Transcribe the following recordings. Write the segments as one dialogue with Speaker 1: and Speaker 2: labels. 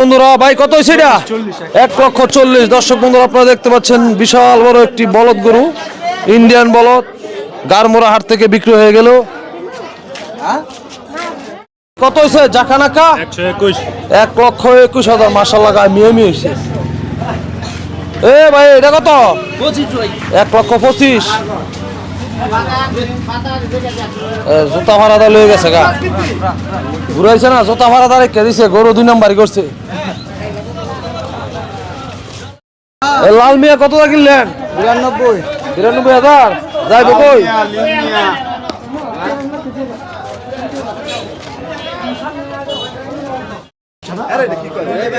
Speaker 1: বন্ধুরা ভাই কত হয়েছে এটা? এক লক্ষ চল্লিশ। দর্শক বন্ধুরা আপনারা দেখতে পাচ্ছেন বিশাল বড় একটি বলদ গরু। ইন্ডিয়ান বলদ। গারমোড়া হাট থেকে বিক্রি হয়ে গেল। কত হয়েছে? জাকানাকা?
Speaker 2: একশো
Speaker 1: এক লক্ষ একুশ হাজার মাসাল্লাহ গায়ে মিয়ে মিয়ে হয়েছে। এ ভাই এটা কত? এক লক্ষ পঁচিশ। জুতা ভাড়া লয়ে গেছে গা। ঘুরাইছে না জুতা ভাড়া রেখে দিছে গরু দুই নাম্বারই করছে লাল মিয়া কত দা কিনলেন বিরানব্বই বিরানব্বই হাজার যাইব কই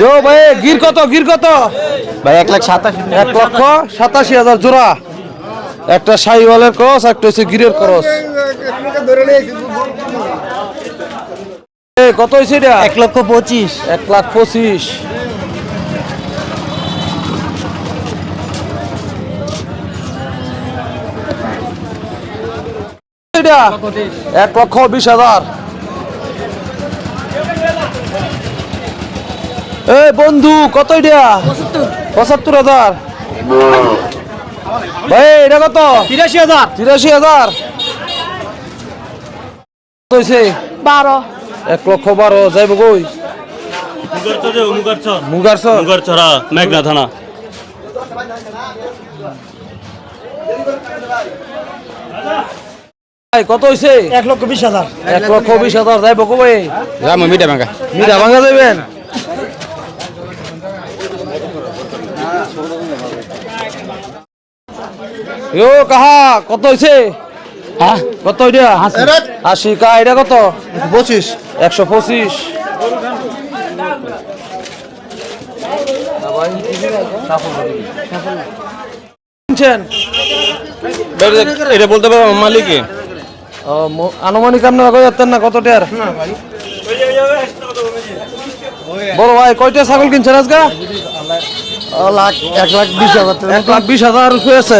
Speaker 1: ও ভাই গির কত গির কত?
Speaker 3: ভাই এক লাখ সাতাশ
Speaker 1: এক লক্ষ সাতাশি হাজার জোড়া একটা শাহিওয়ালের ক্রস একটা হচ্ছে গিরের ক্রস। এ, কত হয়েছে এটা?
Speaker 3: এক লক্ষ পঁচিশ।
Speaker 1: এক লাখ পঁচিশ। এক লক্ষ বিশ হাজার। এই বন্ধু কত এটা? পঁচাত্তর। হাজার। ভাই এটা কত?
Speaker 3: তিরাশি হাজার।
Speaker 1: তিরাশি হাজার? কত হয়েছে
Speaker 3: বারো।
Speaker 1: এক লক্ষ বারো যাইব কই?
Speaker 2: মুগারচর। যে
Speaker 1: মুগার
Speaker 2: মেঘনা থানা।
Speaker 1: ভাই কত হয়েছে
Speaker 3: এক লক্ষ বিশ হাজার।
Speaker 1: এক লক্ষ বিশ হাজার যাইব কবে
Speaker 3: রাম মিটা ভাঙা।
Speaker 1: মিঠা ভাঙা যাবেন ও কাহা কত হয়েছে
Speaker 3: হ্যাঁ?
Speaker 1: কত এটা আশি কা এটা কত?
Speaker 3: পঁচিশ।
Speaker 1: একশো পঁচিশ। কিনছেন?
Speaker 3: এটা বলতে পারব মালিকে
Speaker 1: ও, আনুমানিক আপনারা কই যাচ্ছেন না কত টাকার? বড় ভাই কয়টা ছাগল কিনছেন আজকে?
Speaker 3: লাখ এক লাখ বিশ হাজার
Speaker 1: এক লাখ বিশ হাজার হয়েছে